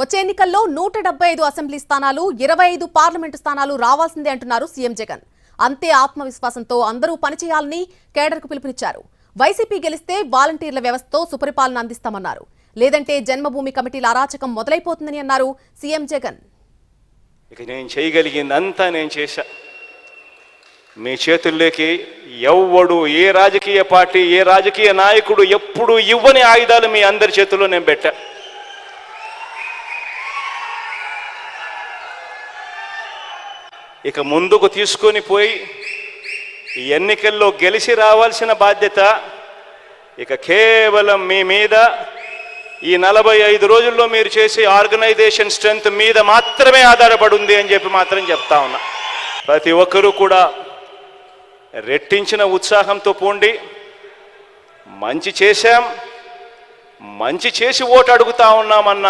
వచ్చే ఎన్నికల్లో నూట డెబ్బై ఐదు అసెంబ్లీ స్థానాలు ఇరవై ఐదు పార్లమెంటు స్థానాలు రావాల్సిందే అంటున్నారు సీఎం జగన్. అంతే ఆత్మవిశ్వాసంతో అందరూ పనిచేయాలని కేడర్కు పిలుపునిచ్చారు. వైసీపీ గెలిస్తే వాలంటీర్ల వ్యవస్థతో సుపరిపాలన అందిస్తామన్నారు. లేదంటే జన్మభూమి కమిటీల అరాచకం మొదలైపోతుందని అన్నారు సీఎం జగన్. ఇక నేను చేయగలిగిందంతా నేను చేశా. మీ చేతుల్లోకి ఎవ్వడు ఏ రాజకీయ పార్టీ ఏ రాజకీయ నాయకుడు ఎప్పుడు ఇవ్వని ఆయుధాలు మీ అందరి చేతుల్లో నేను పెట్టా. ఇక ముందుకు తీసుకొని పోయి ఈ ఎన్నికల్లో గెలిచి రావాల్సిన బాధ్యత ఇక కేవలం మీ మీద. ఈ నలభై ఐదు రోజుల్లో మీరు చేసే ఆర్గనైజేషన్ స్ట్రెంగ్త్ మీద మాత్రమే ఆధారపడుంది అని చెప్పి మాత్రం చెప్తా ఉన్నా. ప్రతి ఒక్కరూ కూడా రెట్టించిన ఉత్సాహంతో పోండి. మంచి చేశాం. మంచి చేసి ఓటు అడుగుతా ఉన్నామన్న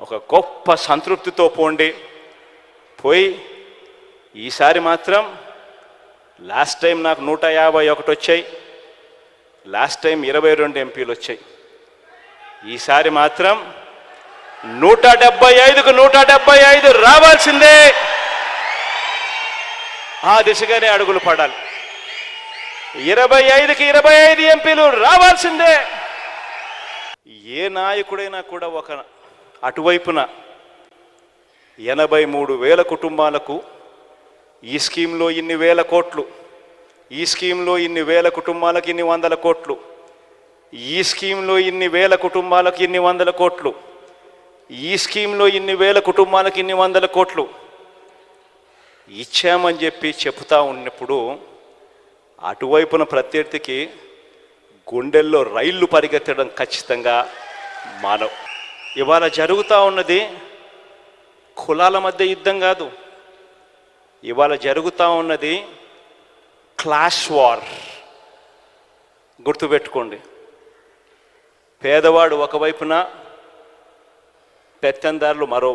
ఒక గొప్ప సంతృప్తితో పోండి. పోయి ఈసారి మాత్రం లాస్ట్ టైం నాకు నూట యాభై ఒకటి వచ్చాయి. లాస్ట్ టైం ఇరవై రెండు ఎంపీలు వచ్చాయి. ఈసారి మాత్రం నూట డెబ్బై ఐదుకు నూట డెబ్బై ఐదు రావాల్సిందే. ఆ దిశగానే అడుగులు పడాలి. ఇరవై ఐదుకి ఇరవై ఐదు ఎంపీలు రావాల్సిందే. ఏ నాయకుడైనా కూడా ఒక అటువైపున ఎనభై మూడు వేల కుటుంబాలకు ఈ స్కీమ్లో ఇన్ని వేల కోట్లు ఈ స్కీమ్లో ఇన్ని వేల కుటుంబాలకు ఇన్ని వందల కోట్లు ఈ స్కీమ్లో ఇన్ని వేల కుటుంబాలకు ఇన్ని వందల కోట్లు ఈ స్కీమ్లో ఇన్ని వేల కుటుంబాలకు ఇన్ని వందల కోట్లు ఇచ్చామని చెప్పి చెప్తా ఉన్నప్పుడు అటువైపున ప్రత్యర్థికి గుండెల్లో రైళ్ళు పరిగెత్తడం ఖచ్చితంగా మానవ్. ఇవాళ జరుగుతూ ఉన్నది కులాల మధ్య యుద్ధం కాదు. ఇవాళ జరుగుతూ ఉన్నది క్లాష్ వార్. గుర్తుపెట్టుకోండి. పేదవాడు ఒకవైపున పెత్తందారులు మరో